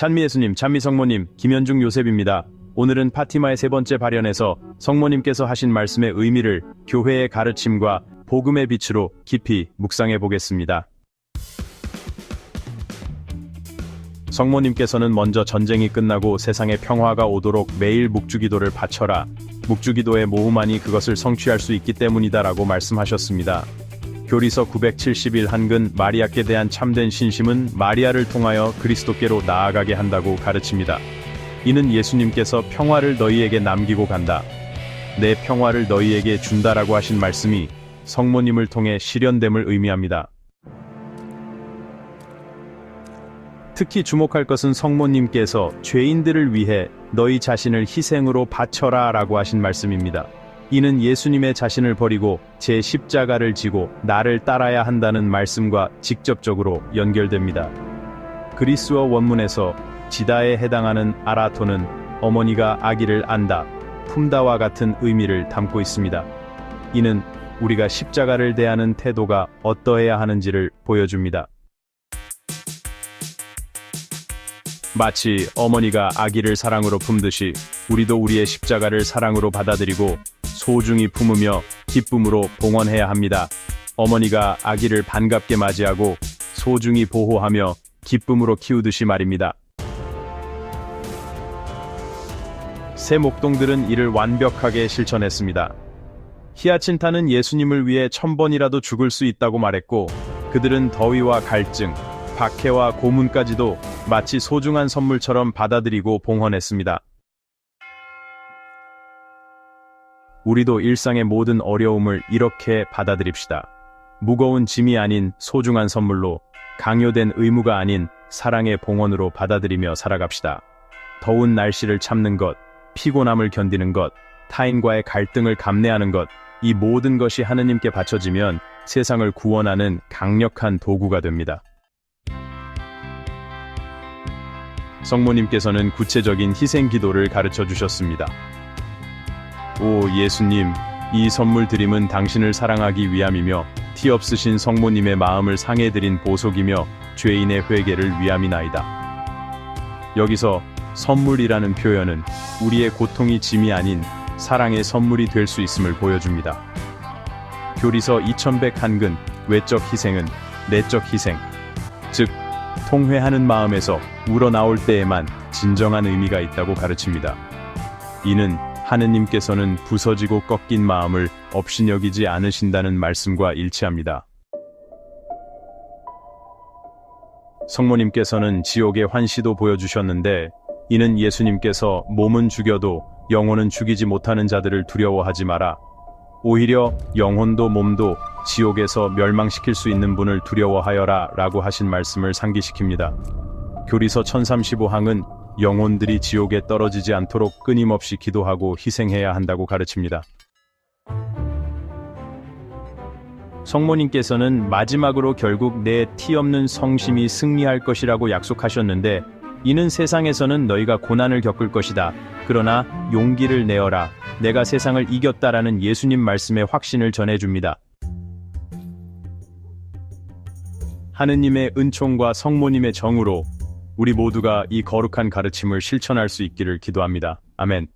찬미 예수님, 찬미 성모님, 김현중 요셉입니다. 오늘은 파티마의 세 번째 발연에서 성모님께서 하신 말씀의 의미를 교회의 가르침과 복음의 빛으로 깊이 묵상해 보겠습니다. 성모님께서는 먼저 전쟁이 끝나고 세상에 평화가 오도록 매일 묵주기도를 바쳐라. 묵주기도의 모험만이 그것을 성취할 수 있기 때문이다라고 말씀하셨습니다. 교리서 971 한근 마리아께 대한 참된 신심은 마리아를 통하여 그리스도께로 나아가게 한다고 가르칩니다. 이는 예수님께서 평화를 너희에게 남기고 간다. 내 평화를 너희에게 준다라고 하신 말씀이 성모님을 통해 실현됨을 의미합니다. 특히 주목할 것은 성모님께서 죄인들을 위해 너희 자신을 희생으로 바쳐라 라고 하신 말씀입니다. 이는 예수님의 자신을 버리고 제 십자가를 지고 나를 따라야 한다는 말씀과 직접적으로 연결됩니다. 그리스어 원문에서 지다에 해당하는 아라토는 어머니가 아기를 안다, 품다와 같은 의미를 담고 있습니다. 이는 우리가 십자가를 대하는 태도가 어떠해야 하는지를 보여줍니다. 마치 어머니가 아기를 사랑으로 품듯이 우리도 우리의 십자가를 사랑으로 받아들이고 소중히 품으며 기쁨으로 봉헌해야 합니다. 어머니가 아기를 반갑게 맞이하고 소중히 보호하며 기쁨으로 키우듯이 말입니다. 새 목동들은 이를 완벽하게 실천했습니다. 히아친타는 예수님을 위해 천 번이라도 죽을 수 있다고 말했고 그들은 더위와 갈증, 박해와 고문까지도 마치 소중한 선물처럼 받아들이고 봉헌했습니다. 우리도 일상의 모든 어려움을 이렇게 받아들입시다. 무거운 짐이 아닌 소중한 선물로 강요된 의무가 아닌 사랑의 봉헌으로 받아들이며 살아갑시다. 더운 날씨를 참는 것, 피곤함을 견디는 것, 타인과의 갈등을 감내하는 것, 이 모든 것이 하느님께 바쳐지면 세상을 구원하는 강력한 도구가 됩니다. 성모님께서는 구체적인 희생 기도를 가르쳐 주셨습니다. 오 예수님, 이 선물 드림은 당신을 사랑하기 위함이며 티 없으신 성모님의 마음을 상해 드린 보속이며 죄인의 회개를 위함이나이다. 여기서 선물이라는 표현은 우리의 고통이 짐이 아닌 사랑의 선물이 될 수 있음을 보여줍니다. 교리서 2100 한근 외적 희생은 내적 희생, 즉 통회하는 마음에서 우러나올 때에만 진정한 의미가 있다고 가르칩니다. 이는 하느님께서는 부서지고 꺾인 마음을 업신여기지 않으신다는 말씀과 일치합니다. 성모님께서는 지옥의 환시도 보여주셨는데 이는 예수님께서 몸은 죽여도 영혼은 죽이지 못하는 자들을 두려워하지 마라. 오히려 영혼도 몸도 지옥에서 멸망시킬 수 있는 분을 두려워하여라 라고 하신 말씀을 상기시킵니다. 교리서 1035항은 영혼들이 지옥에 떨어지지 않도록 끊임없이 기도하고 희생해야 한다고 가르칩니다. 성모님께서는 마지막으로 결국 내 티 없는 성심이 승리할 것이라고 약속하셨는데 이는 세상에서는 너희가 고난을 겪을 것이다. 그러나 용기를 내어라. 내가 세상을 이겼다라는 예수님 말씀의 확신을 전해줍니다. 하느님의 은총과 성모님의 정으로 우리 모두가 이 거룩한 가르침을 실천할 수 있기를 기도합니다. 아멘.